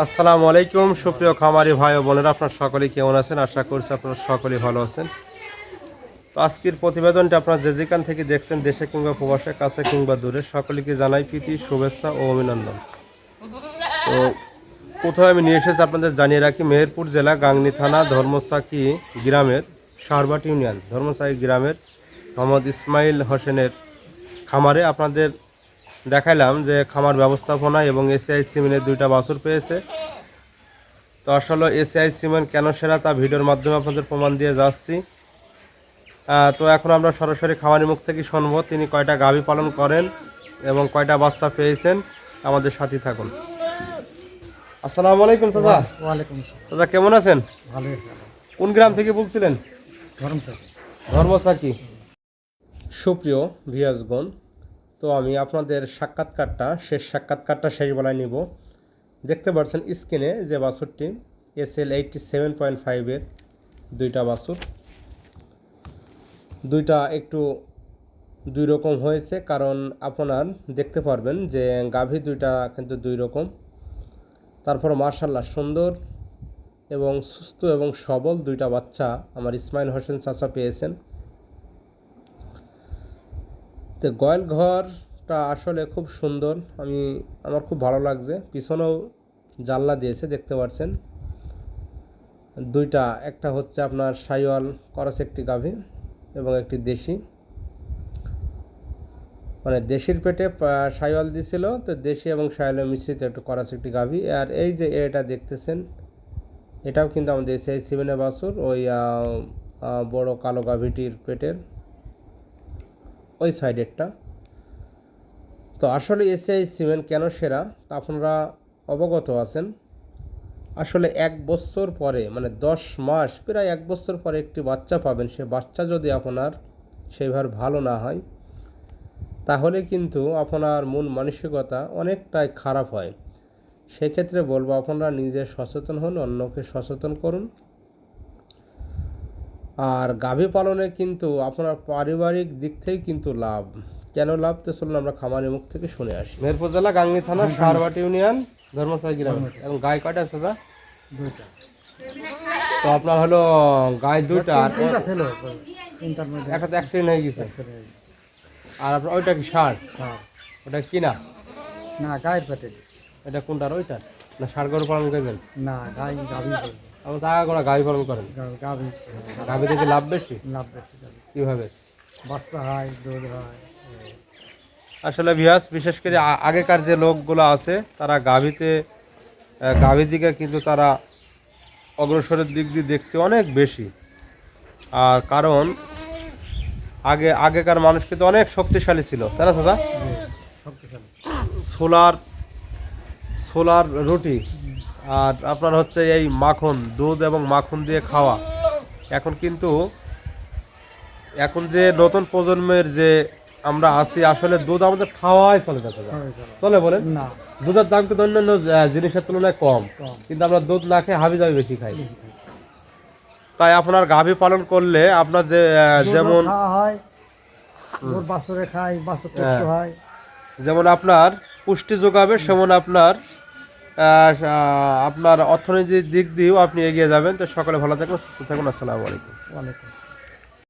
আসসালামু আলাইকুম, সুপ্রিয় খামারি ভাই বোনেরা, আপনার সকলেই কেমন আছেন? আশা করছি আপনারা সকলেই ভালো আছেন। তো আজকের প্রতিবেদনটা আপনারা যে যেখান থেকে দেখছেন, দেশে কিংবা প্রবাসের কাছে কিংবা দূরে, সকলকে জানাই প্রীতি, শুভেচ্ছা ও অভিনন্দন। তো কোথাও আমি নিয়ে এসেছি আপনাদের জানিয়ে রাখি, মেহেরপুর জেলা, গাংনি থানা, ধর্মসাকি গ্রামের সারবাট ইউনিয়ন। ধর্মসাকি গ্রামের মোহাম্মদ ইসমাইল হোসেনের খামারে আপনাদের দেখাইলাম যে খামার ব্যবস্থাপনা এবং এসিআই সিমেন্টের দুইটা বাছুর পেয়েছে। তো আসলে এসিআই সিমেন্ট কেন সেরা তা ভিডিওর মাধ্যমে আপনাদের প্রমাণ দিয়ে যাচ্ছি। তো এখন আমরা সরাসরি খামারি মুখ থেকে শুনব তিনি কয়টা গাভী পালন করেন এবং কয়টা বাচ্চা পেয়েছেন। আমাদের সাথে থাকুন। আসসালামু আলাইকুম দাদা ওয়ালাইকুম আসসালাম। দাদা কেমন আছেন? ভালো কোন গ্রাম থেকে বলছিলেন? গরম থাকে ধর্মসাকি সুপ্রিয় ভিয়াসগণ তো আমি আপনাদের সাক্ষাৎকারটা, শেষ সাক্ষাৎকারটা শেষ বেলায় নিব। দেখতে পাচ্ছেন স্ক্রিনে যে বাছুরটি S L eighty seven point ফাইভের দুইটা বাছুর। দুইটা একটু দুই রকম হয়েছে, কারণ আপনার দেখতে পারবেন যে গাভী দুইটা কিন্তু দুই রকম। তারপর মার্শাল্লাহ সুন্দর এবং সুস্থ এবং সবল দুইটা বাচ্চা আমার ইসমাইল হোসেন চাচা পেয়েছেন। তো গয়েল ঘরটা আসলে খুব সুন্দর। আমি, আমার খুব ভালো লাগছে। পিছনেও জানলা দিয়েছে, দেখতে পাচ্ছেন। দুইটা, একটা হচ্ছে আপনার সাইওয়াল করস একটি গাভী এবং একটি দেশি। মানে দেশির পেটে সাইওয়াল দিছিল, তো দেশি এবং সাইওয়ালের মিশ্রিত একটু করাস একটি গাভী। আর এই যে এটা দেখতেছেন, এটাও কিন্তু আমাদের সেই সিমেনে বাসুর ওই বড় কালো গাভীটির পেটের। ওই সাইডেরটা তো আসলে এসিআই সিমেন্ট কেন সেরা? তা আপনারা অবগত আছেন। আসলে এক বছর পরে মানে দশ মাস, প্রায় এক বছর পরে একটি বাচ্চা পাবেন। সে বাচ্চা যদি আপনার সেইভাবে ভালো না হয়, তাহলে কিন্তু আপনার মন মানসিকতা অনেকটাই খারাপ হয়। সেক্ষেত্রে বলব, আপনারা নিজে সচেতন হন, অন্যকে সচেতন করুন। আর গাভী পালনে কিন্তু আপনার পারিবারিক দিক থেকে কিন্তু লাভ। কেন লাভ? তো চলুন আমরা খামারের মুখ থেকে শুনে আসি। মেহেরপুর জেলা গাংনি থানা সারবাটি ইউনিয়ন ধর্মসাই গ্রাম। এবং গায়ে কয়টা আছে দাদা দুইটা। তো আপনার হলো গায়ে দুইটা আর তিনটা ছিল তিনটার মধ্যে একটা তো অ্যাক্সিডেন্ট হয়ে গেছে। আর আপনার ওইটা কি সার? হ্যাঁ। ওটা কিনা না? গায়ের পেটে। এটা কোনটার? ওইটা না সার গরু পালন করবেন? না গাই গাভি আমার টাকা করে গাভী পালন করেন? গাভি গাভী থেকে লাভ বেশি? লাভ বেশি। কীভাবে? বাচ্চা হয় দুধ হয় আসলে ভিয়াস বিশেষ করে আগেকার যে লোকগুলো আছে তারা গাভীতে গাভীর দিকে কিন্তু তারা অগ্রসরের দিক দিয়ে দেখছে অনেক বেশি। আর কারণ আগে আগেকার মানুষ কিন্তু অনেক শক্তিশালী ছিল। তাই না দাদা শক্তিশালী। সোলার সোলার রুটি আর আপনার হচ্ছে এই মাখন দুধ এবং মাখন দিয়ে খাওয়া। এখন কিন্তু এখন যে নতুন প্রজন্মের যে আমরা আছি আসলে দুধ আমাদের খাওয়াই চলে যাচ্ছে চলে বলেন? না। দুধের দাম কিন্তু অন্যান্য জিনিসের তুলনায় কম। কিন্তু আমরা দুধ না খেয়ে হাবি যাবি বেশি খাই। তাই আপনার গাভী পালন করলে আপনার যে যেমন হয় বাছরে খাই বাছর যেমন আপনার পুষ্টি যোগাবে সেমন আপনার আপনার অর্থনৈতিক দিক দিয়েও আপনি এগিয়ে যাবেন। তো সকলে ভালো থাকুন, সুস্থ থাকুন। আসসালামু আলাইকুম। ওয়ালাইকুম